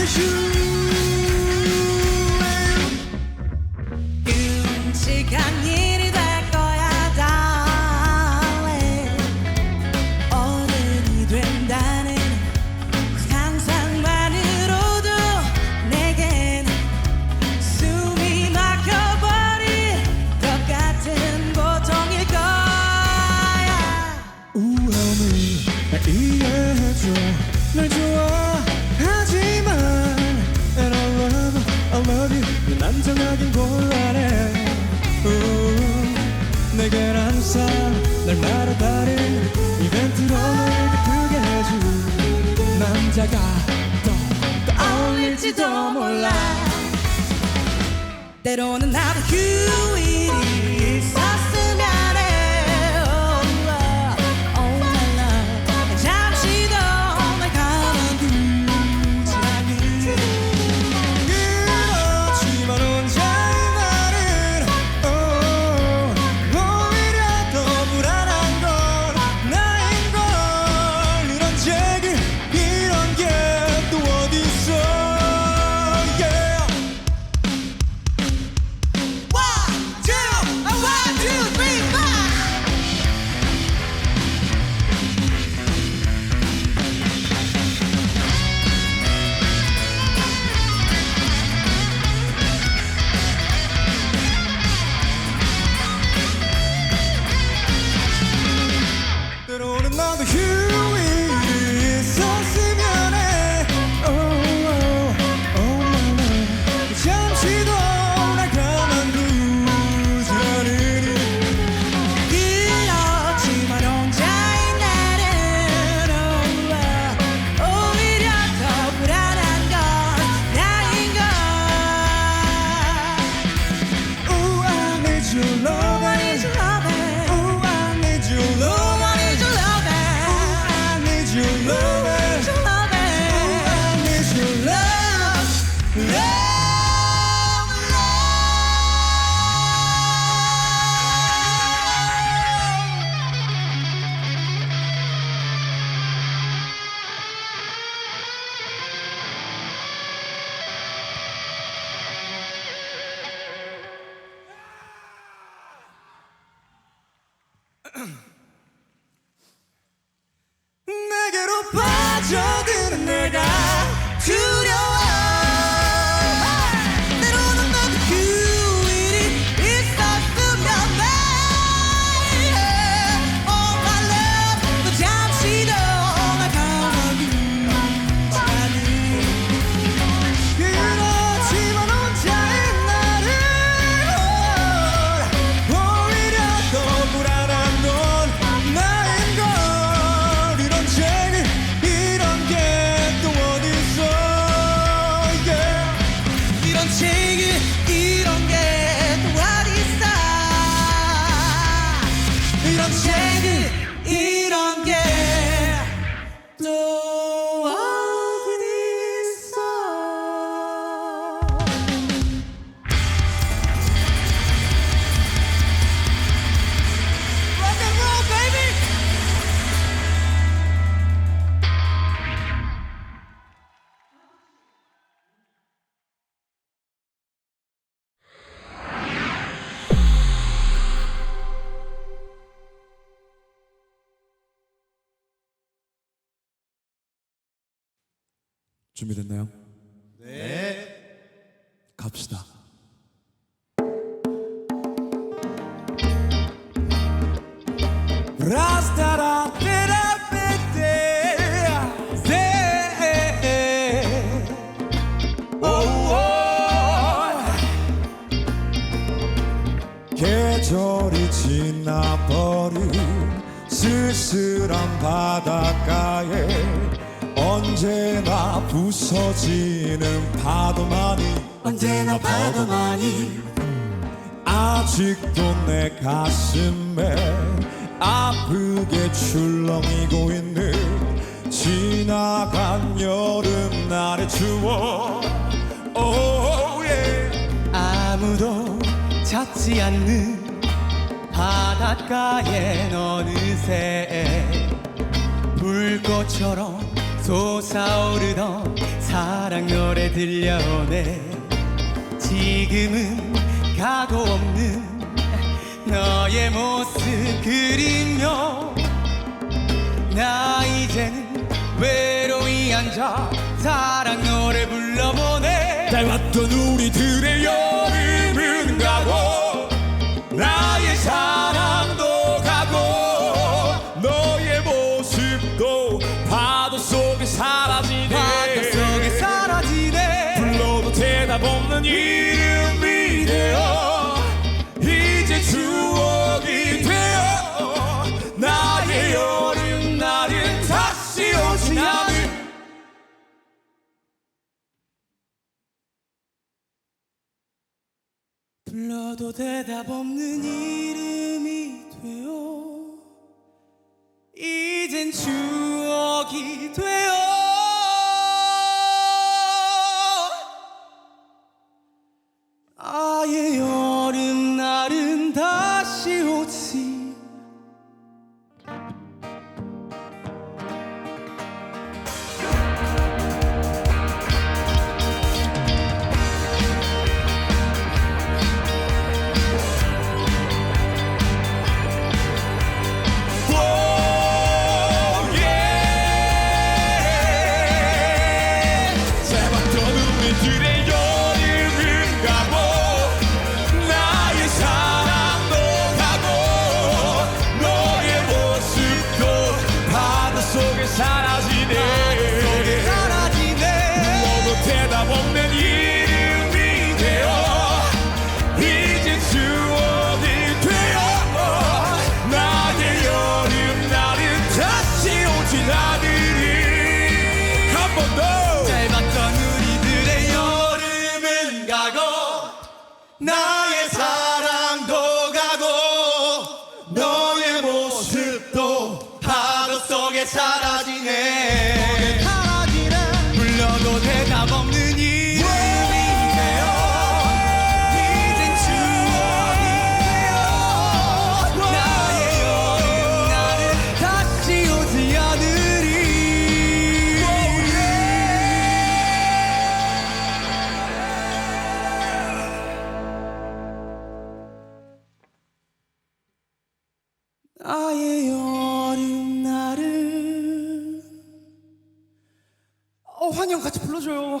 the shoes. 남자가 더 어울릴지도 몰라. 때로는 나도 그 준비됐나요? 네. 갑시다. 라스타라 계절이 지나버린 쓸쓸한 바닷가에 언제나 부서지는 파도만이 언제나 파도만이 아직도 내 가슴에 아프게 출렁이고 있는 지나간 여름날의 추억 오예 oh, yeah. 아무도 찾지 않는 바닷가에 어느새 불꽃처럼 솟아오르던 사랑 노래 들려오네. 지금은 가도 없는 너의 모습 그리며 나 이제는 외로이 앉아 사랑 노래 불러보네. 닮았던 우리들의 여름. 저도 대답 없는 이름이 되어. 이젠 추억이 되어. 나의 어린 날을 어, 환영 같이 불러줘요.